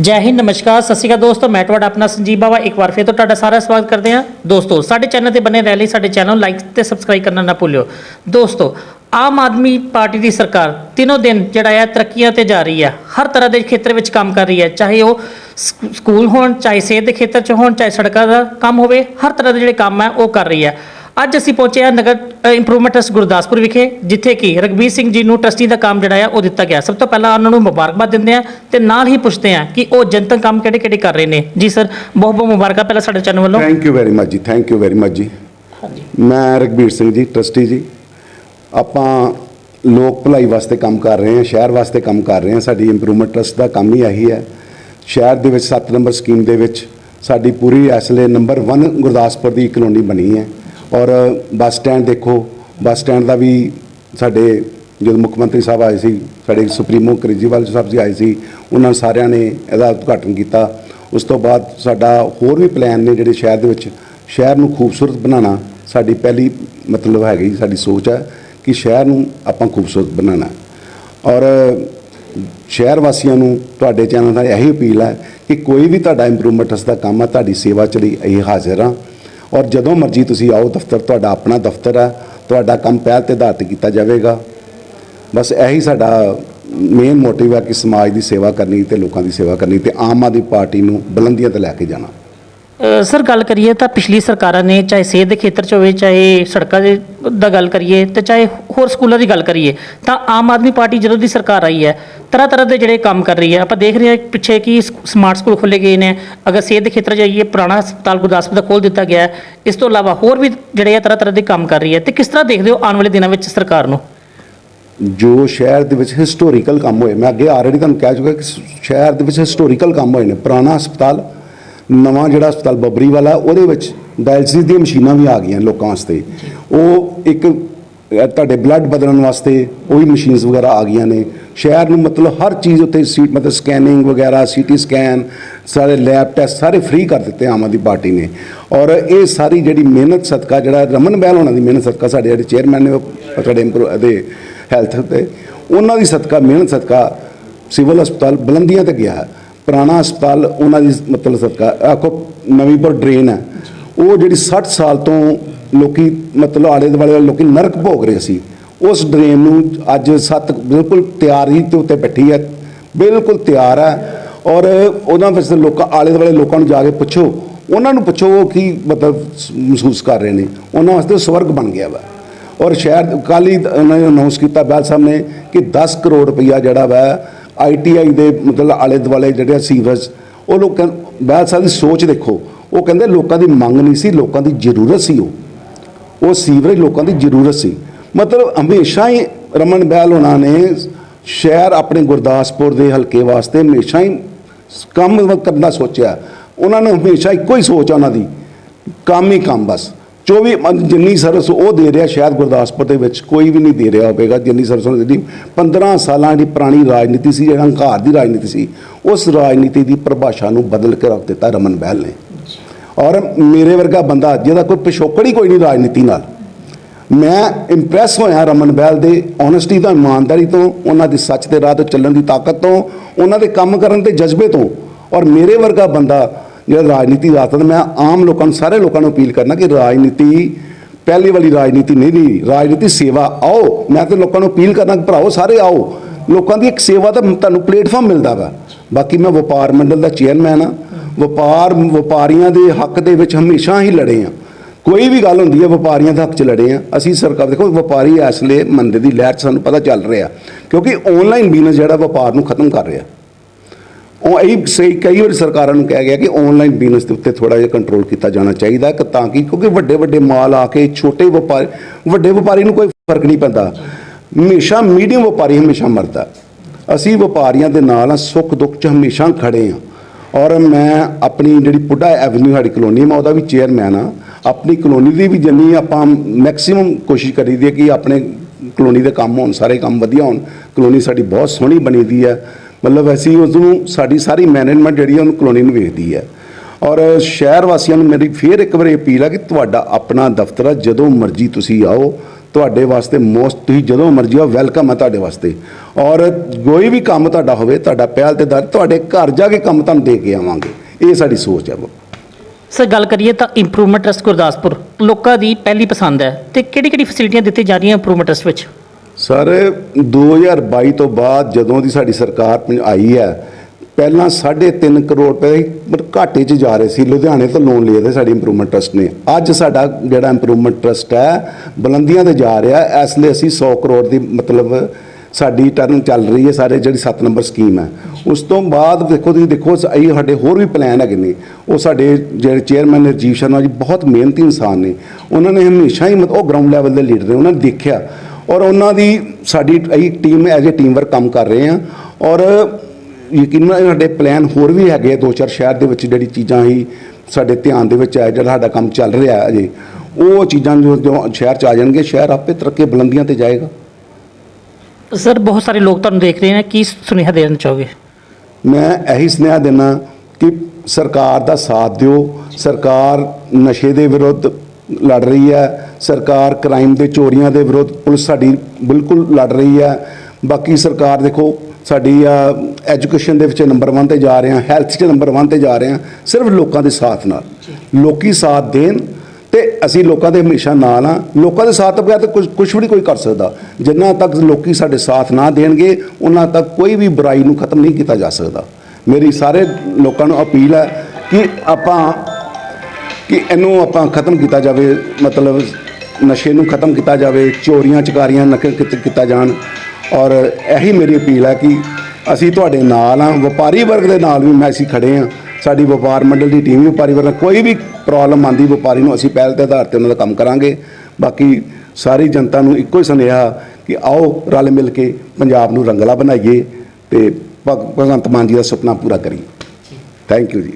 ਜੈ ਹਿੰਦ, ਨਮਸਕਾਰ, ਸਤਿ ਸ਼੍ਰੀ ਅਕਾਲ ਦੋਸਤੋ, ਮੈਂ ਤੁਹਾਡਾ ਆਪਣਾ ਸੰਜੀਵ ਬਾਵਾ। ਇੱਕ ਵਾਰ ਫਿਰ ਤੋਂ ਤੁਹਾਡਾ ਸਾਰਾ ਸਵਾਗਤ ਕਰਦੇ ਹਾਂ। ਦੋਸਤੋ, ਸਾਡੇ ਚੈਨਲ ਤੇ ਬਨੇ ਰਹਿਣ ਲਈ ਸਾਡੇ ਚੈਨਲ ਲਾਈਕ ਤੇ ਸਬਸਕ੍ਰਾਈਬ ਕਰਨਾ ਨਾ ਭੁੱਲਿਓ। ਦੋਸਤੋ, ਆਮ ਆਦਮੀ ਪਾਰਟੀ ਦੀ ਸਰਕਾਰ ਤਿੰਨੋਂ ਦਿਨ ਜਿਹੜਾ ਹੈ ਤਰੱਕੀਆਂ ਤੇ ਜਾ ਰਹੀ ਹੈ। ਹਰ ਤਰ੍ਹਾਂ ਦੇ ਖੇਤਰ ਵਿੱਚ ਕੰਮ ਕਰ ਰਹੀ ਹੈ। ਚਾਹੇ ਉਹ ਸਕੂਲ ਹੋਣ, ਚਾਹੇ ਸਿਹਤ ਦੇ ਖੇਤਰ 'ਚ ਹੋਣ, ਚਾਹੇ ਸੜਕਾਂ ਦਾ ਕੰਮ ਹੋਵੇ, ਹਰ ਤਰ੍ਹਾਂ ਦੇ ਜਿਹੜੇ ਕੰਮ ਹੈ ਉਹ ਕਰ ਰਹੀ ਹੈ। ਅੱਜ ਅਸੀਂ ਪਹੁੰਚੇ ਹਾਂ ਨਗਰ ਇੰਪਰੂਵਮੈਂਟ ਟਰਸਟ ਗੁਰਦਾਸਪੁਰ ਵਿਖੇ ਜਿੱਥੇ ਕਿ ਰਗਬੀਰ ਸਿੰਘ ਜੀ ਨੂੰ ਟਰਸਟੀ ਦਾ ਕੰਮ ਜਿਹੜਾ ਹੈ ਉਹ ਦਿੱਤਾ ਗਿਆ। ਸਭ ਤੋਂ ਪਹਿਲਾਂ ਉਹਨਾਂ ਨੂੰ ਮੁਬਾਰਕਬਾਦ ਦਿੰਦੇ ਹਾਂ ਤੇ ਨਾਲ ਹੀ ਪੁੱਛਦੇ ਹਾਂ ਕਿ ਉਹ ਜਨਤਕ ਕੰਮ ਕਿਹੜੇ ਕਿਹੜੇ ਕਰ ਰਹੇ ਨੇ। ਜੀ ਸਰ ਬਹੁਤ ਬਹੁਤ ਮੁਬਾਰਕਾਂ ਪਹਿਲਾਂ ਸਾਡੇ ਚੈਨਲ ਵੱਲੋਂ। ਥੈਂਕ ਯੂ ਵੈਰੀ ਮਚ ਜੀ ਥੈਂਕ ਯੂ ਵੈਰੀ ਮਚ ਜੀ। ਮੈਂ ਰਗਬੀਰ ਸਿੰਘ ਜੀ ਟਰਸਟੀ ਜੀ। ਆਪਾਂ ਲੋਕ ਭਲਾਈ ਵਾਸਤੇ ਕੰਮ ਕਰ ਰਹੇ ਹਾਂ ਸ਼ਹਿਰ ਵਾਸਤੇ ਕੰਮ ਕਰ ਰਹੇ ਹਾਂ। ਸਾਡੀ ਇੰਪਰੂਵਮੈਂਟ ਟਰਸਟ ਦਾ ਕੰਮ ਹੀ ਇਹੀ ਹੈ। ਸ਼ਹਿਰ ਦੇ ਵਿੱਚ 7 ਨੰਬਰ ਸਕੀਮ ਦੇ ਵਿੱਚ ਸਾਡੀ ਪੂਰੀ ਇਸ ਵੇਲੇ ਨੰਬਰ 1 ਗੁਰਦਾਸਪੁਰ ਦੀ ਕਲੋਨੀ ਬਣੀ ਹੈ। ਔਰ ਬੱਸ ਸਟੈਂਡ ਦੇਖੋ, ਬੱਸ ਸਟੈਂਡ ਦਾ ਵੀ ਸਾਡੇ ਜਦੋਂ ਮੁੱਖ ਮੰਤਰੀ ਸਾਹਿਬ ਆਏ ਸੀ, ਸਾਡੇ ਸੁਪਰੀਮੋ ਕੇਜਰੀਵਾਲ ਸਾਹਿਬ ਜੀ ਆਏ ਸੀ, ਉਹਨਾਂ ਸਾਰਿਆਂ ਨੇ ਇਹਦਾ ਉਦਘਾਟਨ ਕੀਤਾ। ਉਸ ਤੋਂ ਬਾਅਦ ਸਾਡਾ ਹੋਰ ਵੀ ਪਲਾਨ ਨੇ ਜਿਹੜੇ ਸ਼ਹਿਰ ਦੇ ਵਿੱਚ, ਸ਼ਹਿਰ ਨੂੰ ਖੂਬਸੂਰਤ ਬਣਾਉਣਾ ਸਾਡੀ ਪਹਿਲੀ ਮਤਲਬ ਹੈਗੀ, ਸਾਡੀ ਸੋਚ ਹੈ ਕਿ ਸ਼ਹਿਰ ਨੂੰ ਆਪਾਂ ਖੂਬਸੂਰਤ ਬਣਾਉਣਾ। ਔਰ ਸ਼ਹਿਰ ਵਾਸੀਆਂ ਨੂੰ ਤੁਹਾਡੇ ਚੈਨਲ ਦਾ ਇਹੀ ਅਪੀਲ ਹੈ ਕਿ ਕੋਈ ਵੀ ਤੁਹਾਡਾ ਇੰਪਰੂਵਮੈਂਟਸ ਦਾ ਕੰਮ ਆ, ਤੁਹਾਡੀ ਸੇਵਾ ਚ ਲਈ ਅਸੀਂ ਹਾਜ਼ਰ ਹਾਂ। ਔਰ ਜਦੋਂ ਮਰਜ਼ੀ ਤੁਸੀਂ ਆਓ, ਦਫ਼ਤਰ ਤੁਹਾਡਾ ਆਪਣਾ ਦਫ਼ਤਰ ਹੈ, ਤੁਹਾਡਾ ਕੰਮ ਪਹਿਲ ਤੇ ਆਧਾਰ ਤੇ ਕੀਤਾ ਜਾਵੇਗਾ। ਬਸ ਇਹੀ ਸਾਡਾ ਮੇਨ ਮੋਟਿਵ ਹੈ ਕਿ ਸਮਾਜ ਦੀ ਸੇਵਾ ਕਰਨੀ ਤੇ ਲੋਕਾਂ ਦੀ ਸੇਵਾ ਕਰਨੀ ਤੇ ਆਮ ਆਦਮੀ ਪਾਰਟੀ ਨੂੰ ਬੁਲੰਦੀਆਂ ਤੇ ਲੈ ਕੇ ਜਾਣਾ। ਸਰ, ਗੱਲ ਕਰੀਏ ਤਾਂ ਪਿਛਲੀ ਸਰਕਾਰਾਂ ਨੇ, ਚਾਹੇ ਸਿਹਤ ਦੇ ਖੇਤਰ 'ਚ ਹੋਵੇ, ਚਾਹੇ ਸੜਕਾਂ ਦੇ ਦਾ ਗੱਲ ਕਰੀਏ ਤੇ ਚਾਹੇ ਹੋਰ ਸਕੂਲਾਂ ਦੀ ਗੱਲ ਕਰੀਏ, ਤਾਂ ਆਮ ਆਦਮੀ ਪਾਰਟੀ ਜਦੋਂ ਦੀ ਸਰਕਾਰ ਆਈ ਹੈ ਤਰ੍ਹਾਂ ਤਰ੍ਹਾਂ ਦੇ ਜਿਹੜੇ ਕੰਮ ਕਰ ਰਹੀ ਹੈ। ਆਪਾਂ ਦੇਖ ਰਹੇ ਹਾਂ ਪਿੱਛੇ ਕਿ ਸਮਾਰਟ ਸਕੂਲ ਖੋਲ੍ਹੇ ਗਏ ਨੇ। ਅਗਰ ਸਿਹਤ ਦੇ ਖੇਤਰ 'ਚ ਜਾਈਏ ਪੁਰਾਣਾ ਹਸਪਤਾਲ ਗੁਰਦਾਸਪੁਰ ਦਾ ਖੋਲ੍ਹ ਦਿੱਤਾ ਗਿਆ ਹੈ। ਇਸ ਤੋਂ ਇਲਾਵਾ ਹੋਰ ਵੀ ਜਿਹੜੇ ਆ ਤਰ੍ਹਾਂ ਤਰ੍ਹਾਂ ਦੇ ਕੰਮ ਕਰ ਰਹੀ ਹੈ। ਤੇ ਕਿਸ ਤਰ੍ਹਾਂ ਦੇਖਦੇ ਹੋ ਆਉਣ ਵਾਲੇ ਦਿਨਾਂ ਵਿੱਚ ਸਰਕਾਰ ਨੂੰ? ਜੋ ਸ਼ਹਿਰ ਦੇ ਵਿੱਚ ਹਿਸਟੋਰੀਕਲ ਕੰਮ ਹੋਏ, ਮੈਂ ਅੱਗੇ ਆਲਰੇਡੀ ਤੁਹਾਨੂੰ ਕਹਿ ਚੁੱਕਾ ਕਿ ਸ਼ਹਿਰ ਦੇ ਵਿੱਚ ਹਿਸਟੋਰੀਕਲ ਕੰਮ ਹੋਏ ਨੇ। ਪੁਰਾਣਾ ਹਸਪਤਾਲ ਨਵਾਂ ਜਿਹੜਾ ਹਸਪਤਾਲ ਬੱਬਰੀ ਵਾਲਾ ਉਹਦੇ ਵਿੱਚ ਡਾਇਲਸਿਸ ਦੀਆਂ ਮਸ਼ੀਨਾਂ ਵੀ ਆ ਗਈਆਂ ਲੋਕਾਂ ਵਾਸਤੇ। ਉਹ ਇੱਕ ਤੁਹਾਡੇ ਬਲੱਡ ਬਦਲਣ ਵਾਸਤੇ ਉਹ ਮਸ਼ੀਨਸ ਵਗੈਰਾ ਆ ਗਈਆਂ ਨੇ। ਸ਼ਹਿਰ ਨੂੰ ਮਤਲਬ ਹਰ ਚੀਜ਼ ਉੱਤੇ ਸੀ ਮਤਲਬ ਸਕੈਨਿੰਗ ਵਗੈਰਾ ਸੀਟੀ ਸਕੈਨ ਸਾਰੇ ਲੈਬ ਟੈਸਟ ਸਾਰੇ ਫ੍ਰੀ ਕਰ ਦਿੱਤੇ ਆਮ ਆਦਮੀ ਪਾਰਟੀ ਨੇ। ਔਰ ਇਹ ਸਾਰੀ ਜਿਹੜੀ ਮਿਹਨਤ ਸਦਕਾ ਜਿਹੜਾ ਰਮਨ ਬਹਿਲ ਹੋਣਾ ਦੀ ਮਿਹਨਤ ਸਦਕਾ ਸਾਡੇ ਜਿਹੜੇ ਚੇਅਰਮੈਨ ਨੇ ਉਹ ਸਾਡੇ ਇੰਪਰੂ ਦੇ ਹੈਲਥ ਤੇ ਉਹਨਾਂ ਦੀ ਸਦਕਾ ਮਿਹਨਤ ਸਦਕਾ ਸਿਵਲ ਹਸਪਤਾਲ ਬੁਲੰਦੀਆਂ ਤੇ ਗਿਆ ਹੈ। ਪੁਰਾਣਾ ਹਸਪਤਾਲ ਉਹਨਾਂ ਦੀ ਮਤਲਬ ਸਰਕਾਰ, ਆਖੋ ਨਵੀਂਪੁਰ ਡਰੇਨ ਹੈ। ਉਹ ਜਿਹੜੀ 60 ਸਾਲ ਤੋਂ ਲੋਕੀ ਮਤਲਬ ਆਲੇ ਦੁਆਲੇ ਵਾਲੇ ਲੋਕੀ ਨਰਕ ਭੋਗ ਰਹੇ ਸੀ, ਉਸ ਡਰੇਨ ਨੂੰ ਅੱਜ ਸੱਤ ਬਿਲਕੁਲ ਤਿਆਰ ਹੀ ਤੇ ਉੱਤੇ ਬੈਠੀ ਹੈ, ਬਿਲਕੁਲ ਤਿਆਰ ਹੈ। ਔਰ ਉਹਨਾਂ ਵਿੱਚ ਲੋਕਾਂ, ਆਲੇ ਦੁਆਲੇ ਲੋਕਾਂ ਨੂੰ ਜਾ ਕੇ ਪੁੱਛੋ, ਉਹਨਾਂ ਨੂੰ ਪੁੱਛੋ ਉਹ ਕੀ ਮਤਲਬ ਮਹਿਸੂਸ ਕਰ ਰਹੇ ਨੇ, ਉਹਨਾਂ ਵਾਸਤੇ ਸਵਰਗ ਬਣ ਗਿਆ ਵਾ। ਔਰ ਸ਼ਹਿਰ ਕੱਲ੍ਹ ਹੀ ਉਹਨਾਂ ਨੇ ਅਨਾਉਂਸ ਕੀਤਾ, ਬੈਲ ਸਾਹਿਬ ਨੇ ਕਿ 10 ਕਰੋੜ ਰੁਪਈਆ ਜਿਹੜਾ ਵਾ ਆਈਟੀਆਈ ਦੇ ਮਤਲਬ ਆਲੇ ਦੁਆਲੇ ਜਿਹੜੇ ਸੀਵਰਸ, ਉਹ ਲੋਕ ਕਹਿੰ- ਸਾਹਿਬ ਦੀ ਸੋਚ ਦੇਖੋ। ਉਹ ਕਹਿੰਦੇ ਲੋਕਾਂ ਦੀ ਮੰਗ ਨਹੀਂ ਸੀ, ਲੋਕਾਂ ਦੀ ਜ਼ਰੂਰਤ ਸੀ ਉਹ। ਉਹ ਸੀਵਰੇਜ ਲੋਕਾਂ ਦੀ ਜ਼ਰੂਰਤ ਸੀ। ਮਤਲਬ ਹਮੇਸ਼ਾ ਹੀ ਰਮਨ ਬੈਲ ਉਹਨਾਂ ਨੇ ਸ਼ਹਿਰ ਆਪਣੇ ਗੁਰਦਾਸਪੁਰ ਦੇ ਹਲਕੇ ਵਾਸਤੇ ਹਮੇਸ਼ਾ ਹੀ ਕੰਮ ਕਰਨ ਦਾ ਸੋਚਿਆ। ਉਹਨਾਂ ਨੇ ਹਮੇਸ਼ਾ ਇੱਕੋ ਹੀ ਸੋਚ ਆ ਉਹਨਾਂ ਦੀ। ਕੰਮ ਹੀ ਕੰਮ ਬਸ। 24 ਮੰ- ਜਿੰਨੀ ਸਰਵਿਸ ਉਹ ਦੇ ਰਿਹਾ ਸ਼ਾਇਦ ਗੁਰਦਾਸਪੁਰ ਦੇ ਵਿੱਚ, ਕੋਈ ਵੀ ਨਹੀਂ ਦੇ ਰਿਹਾ ਹੋਵੇਗਾ ਜਿੰਨੀ ਸਰਵਿਸ ਉਹਨੇ ਦਿੱਤੀ। 15 ਸਾਲਾਂ ਦੀ ਪੁਰਾਣੀ ਰਾਜਨੀਤੀ ਸੀ, ਜਿਹੜਾ ਹੰਕਾਰ ਦੀ ਰਾਜਨੀਤੀ ਸੀ, ਉਸ ਰਾਜਨੀਤੀ ਦੀ ਪਰਿਭਾਸ਼ਾ ਨੂੰ ਬਦਲ ਕੇ ਰੱਖ ਦਿੱਤਾ ਰਮਨ ਬਹਿਲ ਨੇ। ਔਰ ਮੇਰੇ ਵਰਗਾ ਬੰਦਾ, ਜਿਹਦਾ ਕੋਈ ਪਿਛੋਕੜ ਹੀ ਕੋਈ ਨਹੀਂ ਰਾਜਨੀਤੀ ਨਾਲ। ਮੈਂ ਇੰਪ੍ਰੈਸ ਹੋਇਆ ਰਮਨ ਬਹਿਲ ਦੇ ਓਨੈਸਟੀ ਤੋਂ, ਇਮਾਨਦਾਰੀ ਤੋਂ, ਉਹਨਾਂ ਦੀ ਸੱਚ ਦੇ ਰਾਹ ਤੇ ਚੱਲਣ ਦੀ ਤਾਕਤ ਤੋਂ, ਉਹਨਾਂ ਦੇ ਕੰਮ ਕਰਨ ਦੇ ਜਜ਼ਬੇ ਤੋਂ। ਔਰ ਮੇਰੇ ਵਰਗਾ ਬੰਦਾ ਜਿਹੜਾ ਰਾਜਨੀਤੀ ਦਾ ਮੈਂ ਆਮ ਲੋਕਾਂ ਨੂੰ, ਸਾਰੇ ਲੋਕਾਂ ਨੂੰ ਅਪੀਲ ਕਰਨਾ ਕਿ ਰਾਜਨੀਤੀ, ਪਹਿਲੀ ਵਾਲੀ ਰਾਜਨੀਤੀ ਨਹੀਂ ਦੀ ਰਾਜਨੀਤੀ ਸੇਵਾ ਆਓ। ਮੈਂ ਤਾਂ ਲੋਕਾਂ ਨੂੰ ਅਪੀਲ ਕਰਨਾ ਕਿ ਭਰਾਓ ਸਾਰੇ ਆਓ। ਲੋਕਾਂ ਦੀ ਇੱਕ ਸੇਵਾ ਦਾ ਤੁਹਾਨੂੰ ਪਲੇਟਫਾਰਮ ਮਿਲਦਾ ਵਾ। ਬਾਕੀ ਮੈਂ ਵਪਾਰ ਮੰਡਲ ਦਾ ਚੇਅਰਮੈਨ ਆ ਵਪਾਰ, ਵਪਾਰੀਆਂ ਦੇ ਹੱਕ ਦੇ ਵਿੱਚ ਹਮੇਸ਼ਾ ਹੀ ਲੜੇ ਆ ਕੋਈ ਵੀ ਗੱਲ ਹੁੰਦੀ ਹੈ, ਵਪਾਰੀਆਂ ਦੇ ਹੱਕ 'ਚ ਲੜੇ ਆ ਅਸੀਂ ਸਰਕਾਰ, ਦੇਖੋ, ਵਪਾਰੀ ਇਸ ਲਈ ਮੰਦੇ ਦੀ ਲਹਿਰ 'ਚ ਸਾਨੂੰ ਪਤਾ ਚੱਲ ਰਿਹਾ। ਕਿਉਂਕਿ ਆਨਲਾਈਨ ਬਿਜ਼ਨਸ ਜਿਹੜਾ ਵਪਾਰ ਨੂੰ ਖਤਮ ਕਰ ਰਿਹਾ। ਉਹ ਇਹ ਸਹੀ ਕਈ ਵਾਰ ਸਰਕਾਰਾਂ ਨੂੰ ਕਿਹਾ ਗਿਆ ਕਿ ਆਨਲਾਈਨ ਬਿਜ਼ਨਸ ਦੇ ਉੱਤੇ ਥੋੜਾ ਜਿਹਾ ਕੰਟਰੋਲ ਕੀਤਾ ਜਾਣਾ ਚਾਹੀਦਾ ਕਿ ਤਾਂ ਕਿ ਕਿਉਂਕਿ ਵੱਡੇ ਵੱਡੇ ਮਾਲ ਆ ਕੇ ਛੋਟੇ ਵਪਾਰੀ, ਵੱਡੇ ਵਪਾਰੀ ਨੂੰ ਕੋਈ ਫ਼ਰਕ ਨਹੀਂ ਪੈਂਦਾ। ਹਮੇਸ਼ਾ ਮੀਡੀਅਮ ਵਪਾਰੀ ਹਮੇਸ਼ਾ ਮਰਦਾ ਅਸੀਂ ਵਪਾਰੀਆਂ ਦੇ ਨਾਲ ਆ ਸੁੱਖ ਦੁੱਖ 'ਚ ਹਮੇਸ਼ਾ ਖੜੇ ਆ ਔਰ ਮੈਂ ਆਪਣੀ ਜਿਹੜੀ ਪੁੱਡਾ ਐਵਨਿਊ ਸਾਡੀ ਕਲੋਨੀ ਮੈਂ ਉਹਦਾ ਵੀ ਚੇਅਰਮੈਨ ਆ ਆਪਣੀ ਕਲੋਨੀ ਦੀ ਵੀ ਜਿੰਨੀ ਆਪਾਂ ਮੈਕਸਿਮਮ ਕੋਸ਼ਿਸ਼ ਕਰੀਦੀ ਹੈ ਕਿ ਆਪਣੇ ਕਲੋਨੀ ਦੇ ਕੰਮ ਹੋਣ, ਸਾਰੇ ਕੰਮ ਵਧੀਆ ਹੋਣ। ਕਲੋਨੀ ਸਾਡੀ ਬਹੁਤ ਸੋਹਣੀ ਬਣੀ ਦੀ ਹੈ। ਮਤਲਬ ਅਸੀਂ ਉਸ ਨੂੰ ਸਾਡੀ ਸਾਰੀ ਮੈਨੇਜਮੈਂਟ ਜਿਹੜੀ ਹੈ ਉਹਨੂੰ ਕਲੋਨੀ ਨੂੰ ਵੇਖਦੀ ਹੈ। ਔਰ ਸ਼ਹਿਰ ਵਾਸੀਆਂ ਨੂੰ ਮੇਰੀ ਫੇਰ ਇੱਕ ਵਾਰੀ ਅਪੀਲ ਆ ਕਿ ਤੁਹਾਡਾ ਆਪਣਾ ਦਫ਼ਤਰ ਆ, ਜਦੋਂ ਮਰਜ਼ੀ ਤੁਸੀਂ ਆਓ, ਤੁਹਾਡੇ ਵਾਸਤੇ ਮੋਸਟ ਤੁਸੀਂ ਜਦੋਂ ਮਰਜ਼ੀ ਹੋ ਵੈਲਕਮ ਆ ਤੁਹਾਡੇ ਵਾਸਤੇ। ਔਰ ਕੋਈ ਵੀ ਕੰਮ ਤੁਹਾਡਾ ਹੋਵੇ, ਤੁਹਾਡਾ ਪਹਿਲ ਤੇ ਦਰ, ਤੁਹਾਡੇ ਘਰ ਜਾ ਕੇ ਕੰਮ ਤੁਹਾਨੂੰ ਦੇ ਕੇ ਆਵਾਂਗੇ। ਇਹ ਸਾਡੀ ਸੋਚ ਹੈ ਸਰ, ਗੱਲ ਕਰੀਏ ਤਾਂ ਇੰਪਰੂਵਮੈਂਟ ਟਰਸਟ ਗੁਰਦਾਸਪੁਰ, ਲੋਕਾਂ ਦੀ ਪਹਿਲੀ ਪਸੰਦ ਹੈ। ਤੇ ਕਿਹੜੀ ਕਿਹੜੀ ਫੈਸਿਲਿਟੀਆਂ ਦਿੱਤੀਆਂ ਜਾ ਰਹੀਆਂ ਇੰਪਰੂਵਮੈਂਟ ਟਰਸਟ ਵਿੱਚ? ਸਰ 2022 ਤੋਂ ਬਾਅਦ ਜਦੋਂ ਦੀ ਸਾਡੀ ਸਰਕਾਰ ਪੰਜ- ਆਈ ਹੈ, ਪਹਿਲਾਂ 3.5 ਕਰੋੜ ਰੁਪਏ ਮਤਲਬ ਘਾਟੇ 'ਚ ਜਾ ਰਹੇ ਸੀ। ਲੁਧਿਆਣੇ ਤੋਂ ਲੋਨ ਲਏ ਤੇ ਸਾਡੀ ਇੰਪਰੂਵਮੈਂਟ ਟਰਸਟ ਨੇ। ਅੱਜ ਸਾਡਾ ਜਿਹੜਾ ਇੰਪਰੂਵਮੈਂਟ ਟਰਸਟ ਹੈ, ਬੁਲੰਦੀਆਂ ਤੇ ਜਾ ਰਿਹਾ। ਇਸ ਲਈ ਅਸੀਂ 100 ਕਰੋੜ ਦੀ ਮਤਲਬ ਸਾਡੀ ਟਰਨ ਚੱਲ ਰਹੀ ਹੈ ਸਾਰੇ ਜਿਹੜੀ 7 ਨੰਬਰ ਸਕੀਮ ਹੈ। ਉਸ ਤੋਂ ਬਾਅਦ ਦੇਖੋ, ਤੁਸੀਂ ਦੇਖੋ ਅਸੀਂ ਸਾਡੇ ਹੋਰ ਵੀ ਪਲਾਨ ਹੈਗੇ ਨੇ। ਉਹ ਸਾਡੇ ਜਿਹੜੇ ਚੇਅਰਮੈਨ ਰਜੀਵ ਸ਼ਰਮਾ ਜੀ ਬਹੁਤ ਮਿਹਨਤੀ ਇਨਸਾਨ ਨੇ। ਉਹਨਾਂ ਨੇ ਹਮੇਸ਼ਾ ਹੀ ਮਤਲਬ ਉਹ ਗਰਾਊਂਡ ਲੈਵਲ ਦੇ ਲੀਡਰ ਨੇ। ਉਹਨਾਂ ਨੇ ਦੇਖਿਆ ਔਰ ਉਹਨਾਂ ਦੀ ਸਾਡੀ ਅਸੀਂ team as a team work ਕੰਮ ਕਰ ਰਹੇ ਹਾਂ ਔਰ ਯਕੀਨਨ ਸਾਡੇ ਪਲਾਨ ਹੋਰ ਵੀ ਹੈਗੇ ਆ ਦੋ ਚਾਰ ਸ਼ਹਿਰ ਦੇ ਵਿੱਚ ਜਿਹੜੀ ਚੀਜ਼ਾਂ ਹੀ ਸਾਡੇ ਧਿਆਨ ਦੇ ਵਿੱਚ ਹੈ ਜਿਹੜਾ ਸਾਡਾ ਕੰਮ ਚੱਲ ਰਿਹਾ ਹੈ ਅਜੇ। ਉਹ ਚੀਜ਼ਾਂ ਜੋ ਸ਼ਹਿਰ ਚ ਆ ਜਾਣਗੇ ਸ਼ਹਿਰ ਆਪੇ ਤਰੱਕੀ ਬੁਲੰਦੀਆਂ ਤੇ ਜਾਏਗਾ। ਸਰ ਬਹੁਤ ਸਾਰੇ ਲੋਕ ਤੁਹਾਨੂੰ ਦੇਖ ਰਹੇ ਨੇ ਕੀ ਸੁਨੇਹਾ ਦੇਣਾ ਚਾਹੋਗੇ? ਮੈਂ ਇਹੀ ਸੁਨੇਹਾ ਦੇਣਾ ਕਿ ਸਰਕਾਰ ਦਾ ਸਾਥ ਦਿਓ ਸਰਕਾਰ ਨਸ਼ੇ ਦੇ ਵਿਰੁੱਧ ਲੜ ਰਹੀ ਹੈ। ਸਰਕਾਰ ਕ੍ਰਾਈਮ ਦੇ ਚੋਰੀਆਂ ਦੇ ਵਿਰੁੱਧ ਪੁਲਿਸ ਸਾਡੀ ਬਿਲਕੁਲ ਲੜ ਰਹੀ ਹੈ। ਬਾਕੀ ਸਰਕਾਰ ਦੇਖੋ, ਸਾਡੀ ਐਜੂਕੇਸ਼ਨ ਦੇ ਵਿੱਚ ਨੰਬਰ 1 ਤੇ ਜਾ ਰਹੇ ਹਾਂ ਹੈਲਥ 'ਚ ਨੰਬਰ 1 ਤੇ ਜਾ ਰਹੇ ਹਾਂ, ਸਿਰਫ ਲੋਕਾਂ ਦੇ ਸਾਥ ਨਾਲ। ਲੋਕੀ ਸਾਥ ਦੇਣ ਤੇ ਅਸੀਂ ਲੋਕਾਂ ਦੇ ਹਮੇਸ਼ਾ ਨਾਲ ਆ ਲੋਕਾਂ ਦੇ ਸਾਥ ਤੋਂ ਬਗੈਰ ਤਾਂ ਕੁਝ ਕੁਝ ਵੀ ਨਹੀਂ ਕੋਈ ਕਰ ਸਕਦਾ। ਜਿੰਨਾ ਤੱਕ ਲੋਕੀ ਸਾਡੇ ਸਾਥ ਨਾ ਦੇਣਗੇ, ਉਹਨਾਂ ਤੱਕ ਕੋਈ ਵੀ ਬੁਰਾਈ ਨੂੰ ਖਤਮ ਨਹੀਂ ਕੀਤਾ ਜਾ ਸਕਦਾ। ਮੇਰੀ ਸਾਰੇ ਲੋਕਾਂ ਨੂੰ ਅਪੀਲ ਹੈ ਕਿ ਆਪਾਂ ਕਿ ਇਹਨੂੰ ਆਪਾਂ ਖਤਮ ਕੀਤਾ ਜਾਵੇ ਮਤਲਬ ਨਸ਼ੇ ਨੂੰ ਖਤਮ ਕੀਤਾ ਜਾਵੇ ਚੋਰੀਆਂ ਚਕਾਰੀਆਂ ਨਕ ਕੀਤ- ਜਾਣ। ਔਰ ਇਹੀ ਮੇਰੀ ਅਪੀਲ ਹੈ ਕਿ ਅਸੀਂ ਤੁਹਾਡੇ ਨਾਲ ਆ ਵਪਾਰੀ ਵਰਗ ਦੇ ਨਾਲ ਵੀ ਮੈਂ ਅਸੀਂ ਖੜੇ ਆ ਸਾਡੀ ਵਪਾਰ ਮੰਡਲ ਦੀ ਟੀਮ ਵੀ ਵਪਾਰੀ ਵਰਗ ਕੋਈ ਵੀ ਪ੍ਰੋਬਲਮ ਆਂਦੀ ਵਪਾਰੀ ਨੂੰ ਅਸੀਂ ਪਹਿਲ ਦੇ ਆਧਾਰ ਤੇ ਉਹਨਾਂ ਦਾ ਕੰਮ ਕਰਾਂਗੇ। ਬਾਕੀ ਸਾਰੀ ਜਨਤਾ ਨੂੰ ਇੱਕੋ ਹੀ ਸੁਨੇਹਾ ਕਿ ਆਓ ਰਲ ਮਿਲ ਕੇ ਪੰਜਾਬ ਨੂੰ ਰੰਗਲਾ ਬਣਾਈਏ ਤੇ ਭਗ- ਭਗਵੰਤ ਮਾਨ ਜੀ ਦਾ ਸੁਪਨਾ ਪੂਰਾ ਕਰੀਏ। ਥੈਂਕ ਯੂ ਜੀ।